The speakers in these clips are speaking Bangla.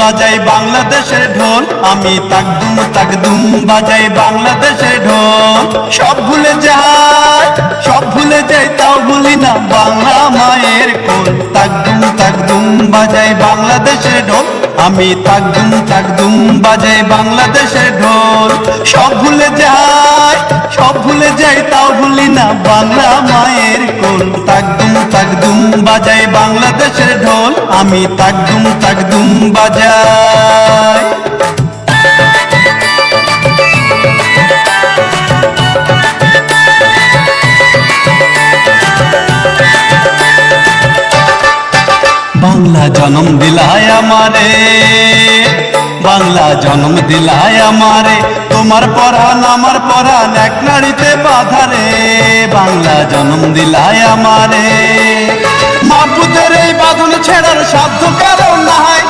বাজাই বাংলাদেশের ঢোল আমি তাকদুম তাকদুম বাজাই বাংলাদেশের ঢোল। সব ভুলে যাই বাজাই বাংলাদেশের ঢোল। আমি বাংলাদেশের ঢোল। সব ভুলে যাই, সব ভুলে যাই, তাও ভুলি না বাংলা মায়ের কোল। তাকদুম বাজাই বাংলাদেশের ঢোল। আমি তাকদুম তাকদুম বাজাই। বাংলা জনম দিলায় আমারে, বাংলা জনম দিলায় আমারে। তোমার পরাণ, আমার পরাণ এক নাড়িতে বাধারে বাংলা জনম দিলায় আমারে। মাপুদের এই বাঁধন ছেড়ার সাধ্য কারণ নাই।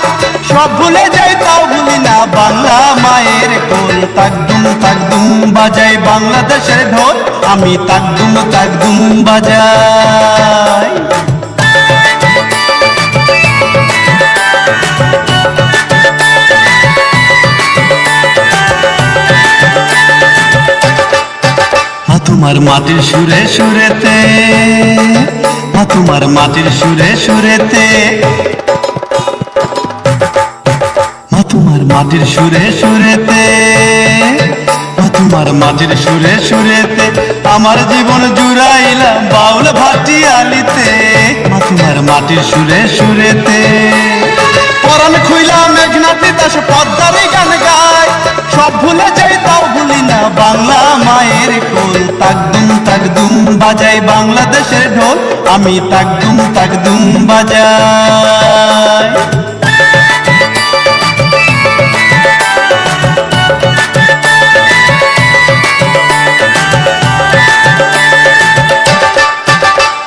সব ভুলে যাই, তাও ভুলি না বাংলা মায়ের কোল। তাকদুম তাকদুম বাজাই বাংলাদেশের ঢোল। আমি তাকদুম তাকদুম বাজাই। তোমার মাটির সুরে সুরেতে, মা তোমার মাটির সুরে সুরেতে। মা তোমার মাটির সুরে সুরেতে, মা তোমার মাটির সুরে সুরেতে। আমার জীবন জুড়াইলা বাউল ভাটি আলিতে মা তোমার মাটির সুরে সুরেতে। পরাণ খুইলা মেঘনাতে দাস পদ্মারে গান গায়, সব ভুলে যাই তাও ভুলি না বাংলা মায়ের কোল। তাকদুম তাকদুম বাজাই বাংলাদেশের ঢোল। আমি তাকদুম তাকদুম বাজাই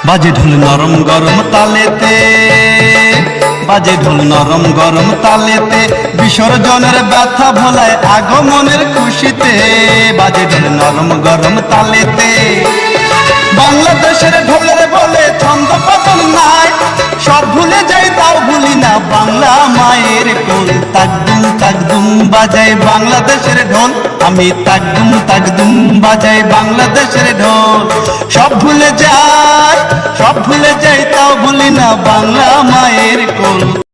বাজে ঢোল নরম গরম তালেতে। বাজে ঢোল নরম গরম তালেতে বিসর্জনের ব্যথা ভোলায় আগমনের খুশিতে। বাজে ঢোল নরম গরম তালেতে বাংলাদেশের ঢোলের বলে ছন্দ পতন নাই। সব ভুলে যাই তাও ভুলি না বাংলা মায়ের কোল। তাকদুম তাকদুম বাজাই বাংলাদেশের ঢোল। আমি তাকদুম তাকদুম বাজাই বাংলাদেশের ঢোল। সব ভুলে যাই, সব ভুলে যাই, তাও ভুলি না বাংলা মায়ের কোল।